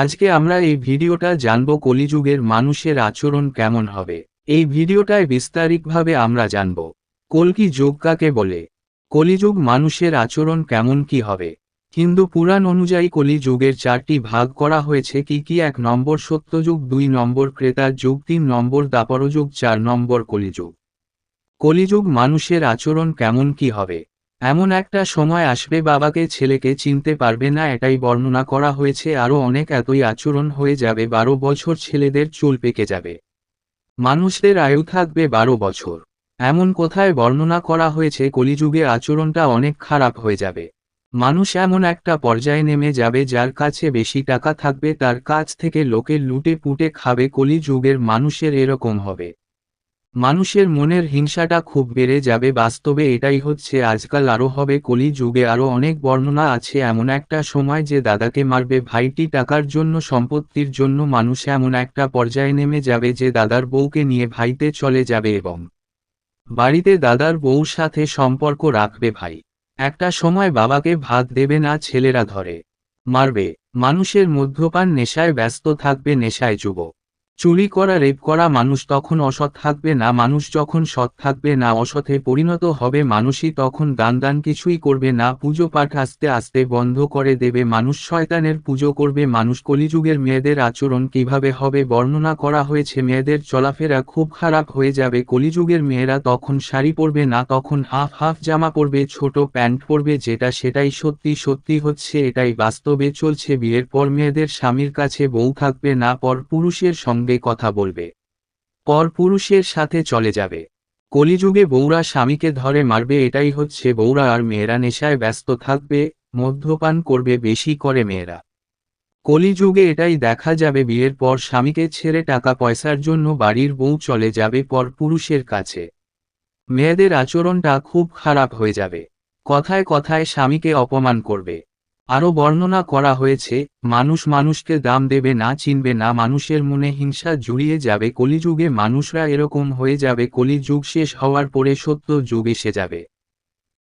আজকে আমরা এই ভিডিওটা জানব কলিযুগের মানুষের আচরণ কেমন হবে। এই ভিডিওটায় বিস্তারিতভাবে আমরা জানব কলকি যুগ কাকে বলে, কলিযুগ মানুষের আচরণ কেমন কি হবে। হিন্দু পুরাণ অনুযায়ী কলি যুগের চারটি ভাগ করা হয়েছে কি কি, এক নম্বর সত্যযুগ, দুই নম্বর ক্রেতার যুগ, তিন নম্বর দাপরযুগ, চার নম্বর কলিযুগ। কলিযুগ মানুষের আচরণ কেমন কি হবে এমন একটা সময় আসবে বাবাকে ছেলেকে চিনতে পারবে না, এটাই বর্ণনা করা হয়েছে। আরও অনেক এতই আচরণ হয়ে যাবে, বারো বছর ছেলেদের চুল পেকে যাবে। মানুষদের আয়ু থাকবে বারো বছর। এমন কোথায় বর্ণনা করা হয়েছে, কলিযুগে আচরণটা অনেক খারাপ হয়ে যাবে। মানুষ এমন একটা পর্যায়ে নেমে যাবে যার কাছে বেশি টাকা থাকবে, তার কাছ থেকে লোকের লুটে পুটে খাবে, কলিযুগের মানুষের এরকম হবে। মানুষের মনের হিংসাটা খুব বেড়ে যাবে। বাস্তবে এটাই হচ্ছে, আজকাল আরও হবে কলি যুগে। আরও অনেক বর্ণনা আছে এমন একটা সময় যে দাদাকে মারবে, ভাইটি টাকার জন্য, সম্পত্তির জন্য মানুষ এমন একটা পর্যায়ে নেমে যাবে যে দাদার বউকে নিয়ে ভাইতে চলে যাবে এবং বাড়িতে দাদার বউর সাথে সম্পর্ক রাখবে ভাই। একটা সময় বাবাকে ভাত দেবে না, ছেলেরা ধরে মারবে। মানুষের মধ্যপান নেশায় ব্যস্ত থাকবে নেশায় যুবক। চুরি করা, রেপ করা, মানুষ তখন অসৎ থাকবে না, মানুষ যখন সৎ থাকবে না অসৎে পরিণত হবে, মানুষই তখন দান দান কিছুই করবে না, পুজো পাঠ আস্তে আস্তে বন্ধ করে দেবে, মানুষ শয়তানের পুজো করবে, মানুষ কলিযুগের মেয়েদের আচরণ কীভাবে হবে, বর্ণনা করা হয়েছে, মেয়েদের চলাফেরা খুব খারাপ হয়ে যাবে, কলিযুগের মেয়েরা তখন শাড়ি পরবে না, তখন হাফ হাফ জামা পরবে, ছোট প্যান্ট পরবে, যেটা সেটাই সত্যি সত্যি হচ্ছে, এটাই বাস্তবে চলছে, বিয়ের পর মেয়েদের স্বামীর কাছে বউ থাকবে না, পর পুরুষের সঙ্গে কথা বলবে। পর পুরুষের সাথে চলে যাবে। কলিযুগে বৌরা স্বামীকে ধরে মারবে, এটাই হচ্ছে বৌরা আর মেয়েরা নেশায় ব্যস্ত থাকবে, মদ্যপান করবে, বেশি করে মেয়েরা। কলিযুগে এটাই দেখা যাবে, বিয়ের পর স্বামীকে ছেড়ে টাকা পয়সার জন্য বাড়ির বউ চলে যাবে, পর পুরুষের কাছে। মেয়েদের আচরণটা খুব খারাপ হয়ে যাবে। কথায় কথায় স্বামীকে অপমান করবে। আরও বর্ণনা করা হয়েছে, মানুষ মানুষকে দাম দেবে না, চিনবে না, মানুষের মনে হিংসা জুড়িয়ে যাবে, কলিযুগে মানুষরা এরকম হয়ে যাবে, কলিযুগ শেষ হওয়ার পরে সত্য যুগ এসে যাবে।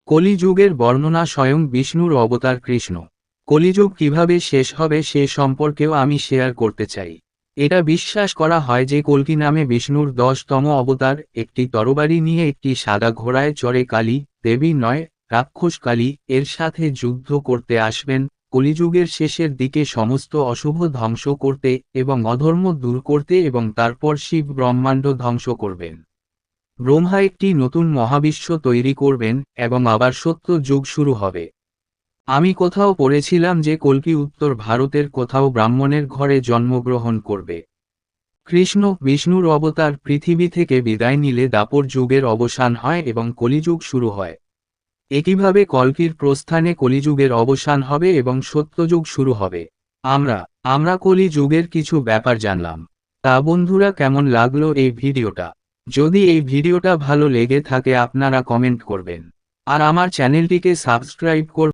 কলিযুগের বর্ণনা স্বয়ং বিষ্ণুর অবতার কৃষ্ণ। কলিযুগ কীভাবে শেষ হবে সে সম্পর্কেও আমি শেয়ার করতে চাই। এটা বিশ্বাস করা হয় যে কলকি নামে বিষ্ণুর দশতম অবতার, একটি তরবারি নিয়ে একটি সাদা ঘোড়ায় চড়ে কালী, দেবী নয় রাক্ষস কালী এর সাথে যুদ্ধ করতে আসবেন, কলিযুগের শেষের দিকে সমস্ত অশুভ ধ্বংস করতে এবং অধর্ম দূর করতে এবং তারপর শিব ব্রহ্মাণ্ড ধ্বংস করবেন। ব্রহ্মা একটি নতুন মহাবিশ্ব তৈরি করবেন এবং আবার সত্য যুগ শুরু হবে। আমি কোথাও পড়েছিলাম যে কল্কি উত্তর ভারতের কোথাও ব্রাহ্মণের ঘরে জন্মগ্রহণ করবে। কৃষ্ণ বিষ্ণুর অবতার পৃথিবী থেকে বিদায় নিলে দাপর যুগের অবসান হয় এবং কলিযুগ শুরু হয়। একইভাবে কল্পির প্রস্থানে কলিযুগের অবসান হবে এবং সত্যযুগ শুরু হবে। আমরা আমরা কলিযুগের কিছু ব্যাপার জানলাম। তা বন্ধুরা কেমন লাগল এই ভিডিওটা? যদি এই ভিডিওটা ভালো লেগে থাকে আপনারা কমেন্ট করবেন। আর আমার চ্যানেলটিকে সাবস্ক্রাইব করবেন